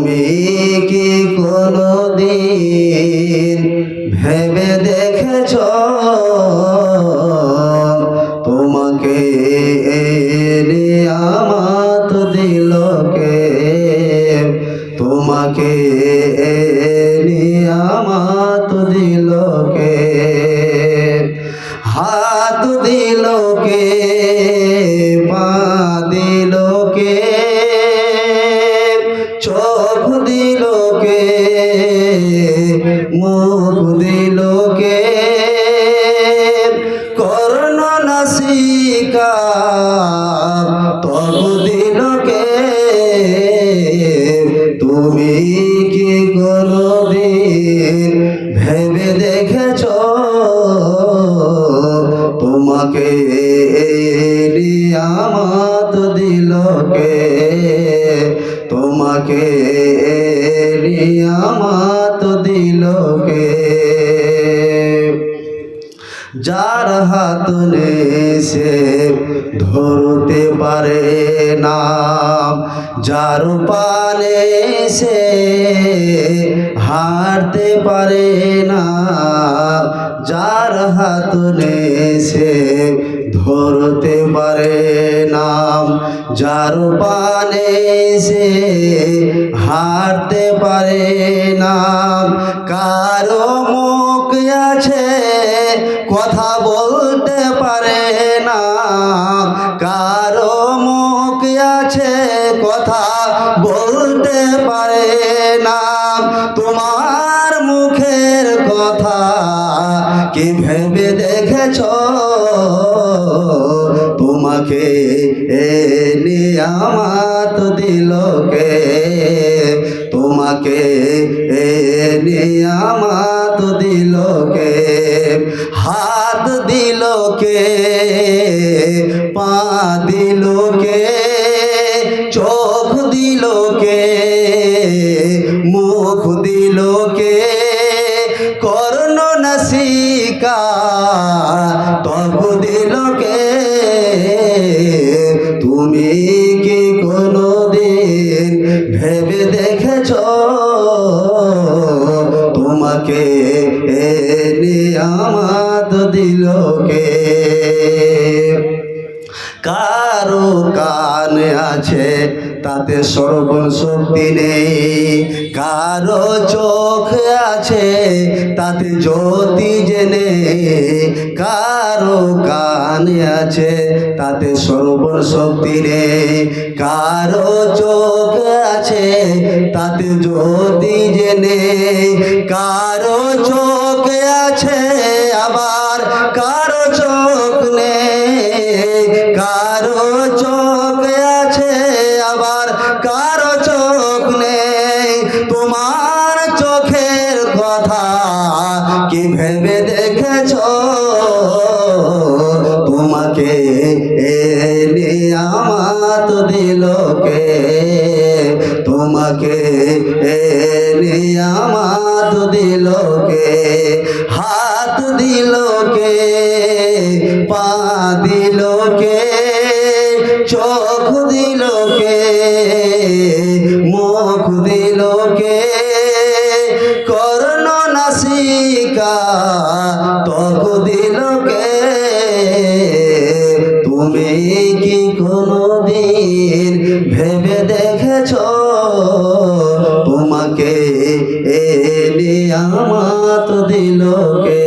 তুমি কি কোনো দিন ভেবে দেখেছ? তোমাকে নিয়ামত দিল কে? তোমাকে মুখ দিল কে কর্ণ নাসিকা তব দিল কে তুমি কি কোনদিন ভেবে দেখেছ? তোমাকে নিয়ামত দিল কে? তোমাকে নিয়ামত দিল কে যার হাত সে ধরতে পারে না, যার পালে সে হারতে পারে না, যার হাত সে ধরতে পারে নাম যার পানে সে হারতে পারে নাম কারও মুখ আছে, কথা বলতে পারে না। কারও মুখ আছে, কথা বলতে পারে না। তোমার মুখের কথা কি ভেবে দেখেছ? তোমাকে এ নিয়ামাত দিল কে? তোমাকে এ নিয়ামাত দিল কে? হাত দিল কে? পা দিল তব কে তুমি কি কোনো দিন ভেবে দেখেছ? তোমাকে এ নিয়ামত দিল কে? কারও কান আছে তাতে সর্বণ শক্তি নেই। কারও চোখ আছে, তাতে জ্যোতি জেনে। কারও কান আছে, তাতে সর্বণ শক্তি নেই। কারও চোখ আছে, তাতে জ্যোতি জেনে। কারও চোখ আছে, আবার কারও চোখ নেই। কারও চোখ কি ভেবে দেখেছ? তোমাকে নিয়ামত দিল কে? তোমাকে নিয়ামত দিল কে? হাত দিল কে? পা দিল তক দিল কে তুমি কি কোনো দিন ভেবে দেখেছ? তোমাকে এ নিয়ামত দিল কে?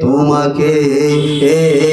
তোমাকে এ